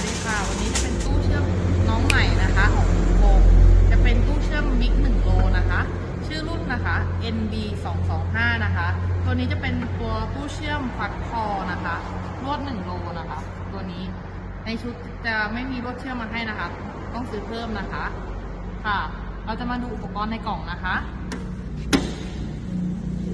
วัสดีค่ะ วันนี้จะเป็นตู้เชื่อมน้องใหม่นะคะของโบจะเป็นตู้เชื่อมมิก1โลนะคะ ชื่อรุ่นนะคะ NB 2 2 5นะคะ ตัวนี้จะเป็นตัวตู้เชื่อมฟักคอนะคะรวด1โลนะคะ ตัวนี้ในชุดจะไม่มีรวดเชื่อมมาให้นะคะ ต้องซื้อเพิ่มนะคะ ค่ะ เราจะมาดูอุปกรณ์ในกล่องนะคะ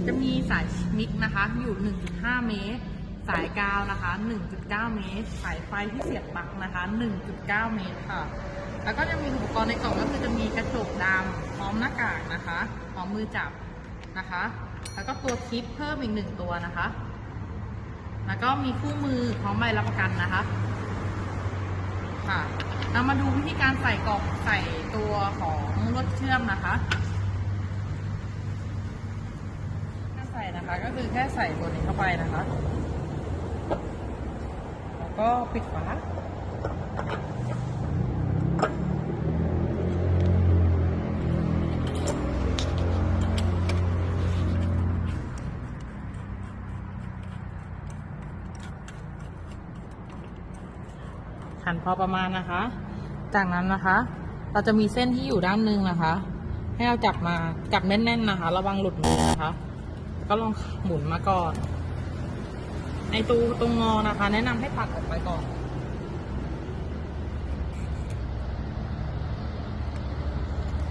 จะมีสายมิกนะคะ อยู่ 1.5 เมตร สายกาวนะคะ 1.9 เมตร สายไฟที่เสียบปลั๊กนะคะ 1.9 เมตรค่ะ แล้วก็จะมีอุปกรณ์ในกล่องก็คือจะมีกระจกดำพร้อมหน้ากากนะคะพร้อมมือจับนะคะ แล้วก็ตัวคลิปเพิ่มอีกหนึ่งตัวนะคะ แล้วก็มีคู่มือพร้อมใบรับประกันนะคะ ค่ะ เรามาดูวิธีการใส่กล่องใส่ตัวของรถเชื่อมนะคะถ้าใส่นะคะก็คือแค่ใส่ตัวนี้เข้าไปนะคะ ก็ปิดฝาหั่นพอประมาณนะคะ จากนั้นนะคะ เราจะมีเส้นที่อยู่ด้านหนึงนะคะ ให้เราจับมาจับแน่นๆนะคะ ระวังหลุดมือนะคะ ก็ลองหมุนมาก่อน ไอตูตรงงอนะคะ แนะนำให้ตัดออกไปก่อน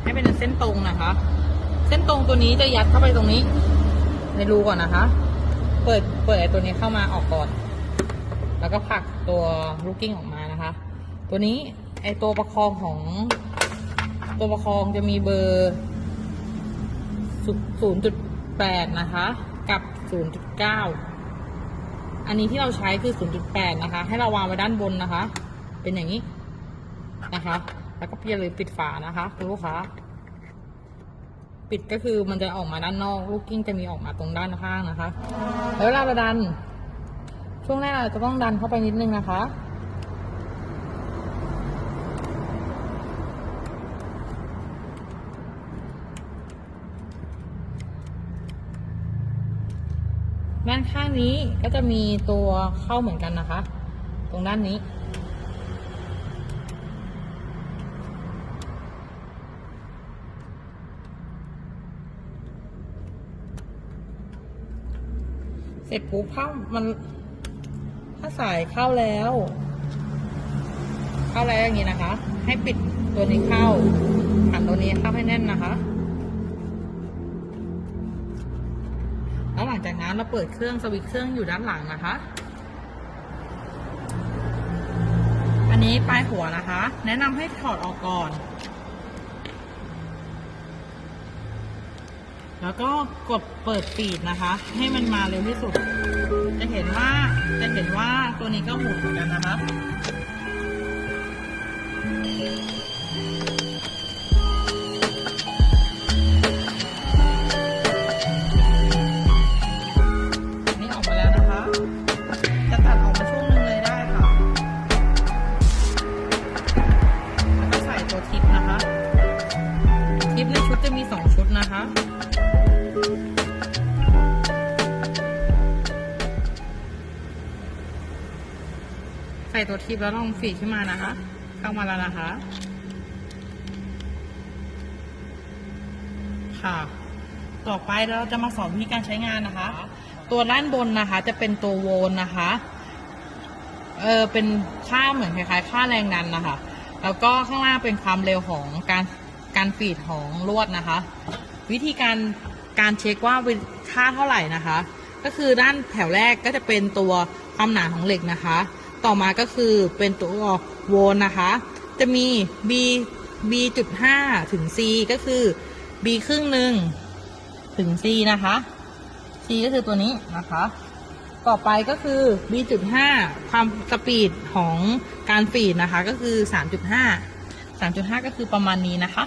ให้เป็นเส้นตรงนะคะ เส้นตรงตัวนี้จะยัดเข้าไปตรงนี้ ในรูก่อนนะคะ เปิดเปิดไอตัวนี้เข้ามาออกก่อน แล้วก็ผลักตัวลูกกิ้งออกมานะคะ ตัวนี้ไอตัวประคองของตัวประคองจะมีเบอร์0.8นย์จุดแปดนะคะ กับ0.9 อันนี้ที่เราใช้คือ 0.8 นะคะ ให้เราวางไว้ด้านบนนะคะ เป็นอย่างนี้นะคะ แล้วก็อย่าลืมปิดฝานะคะคุณลูกค้า ปิดก็คือมันจะออกมาด้านนอก ลูกกิ้งจะมีออกมาตรงด้านข้างนะคะ แล้วเวลาเราดัน ช่วงแรกเราจะต้องดันเข้าไปนิดนึงนะคะ ด้านข้างนี้ก็จะมีตัวเข้าเหมือนกันนะคะ ตรงด้านนี้ เสร็จปุ๊บเข้ามันถ้าสายเข้าแล้ว เข้าแล้วอย่างนี้นะคะ ให้ปิดตัวนี้เข้า เราเปิดเครื่องสวิตช์เครื่องอยู่ด้านหลังนะคะ อันนี้ปลายหัวนะคะ แนะนำให้ถอดออกก่อน แล้วก็กดเปิดปีดนะคะ ให้มันมาเร็วที่สุด จะเห็นว่าจะเห็นว่าตัวนี้ก็หมุนเหมือนกันนะคะ นะคะใส่ตัวทิปแล้วลองฝีขึ้นมานะคะ เข้ามาแล้วนะคะ ค่ะ ต่อไปเราจะมาสอนวิธีการใช้งานนะคะ ตัวด้านบนนะคะ จะเป็นตัวโวลนะคะ เออเป็นค่าเหมือนคล้ายๆ ค่าแรงดันนะคะ แล้วก็ข้างล่างเป็นความเร็วของการ การฟีดของลวดนะคะ วิธีการการเช็คว่าเป็นค่าเท่าไหร่นะคะ ก็คือด้านแถวแรกก็จะเป็นตัวความหนาของเหล็กนะคะ ต่อมาก็คือเป็นตัวโวลนะคะ จะมี b b จุดห้าถึง c ก็คือ b ครึ่งหนึ่งถึง c นะคะ c ก็คือตัวนี้นะคะ ต่อไปก็คือ b จุดห้าความสปีดของการฟีดนะคะ ก็คือ3.5 3.5ก็คือประมาณนี้นะคะ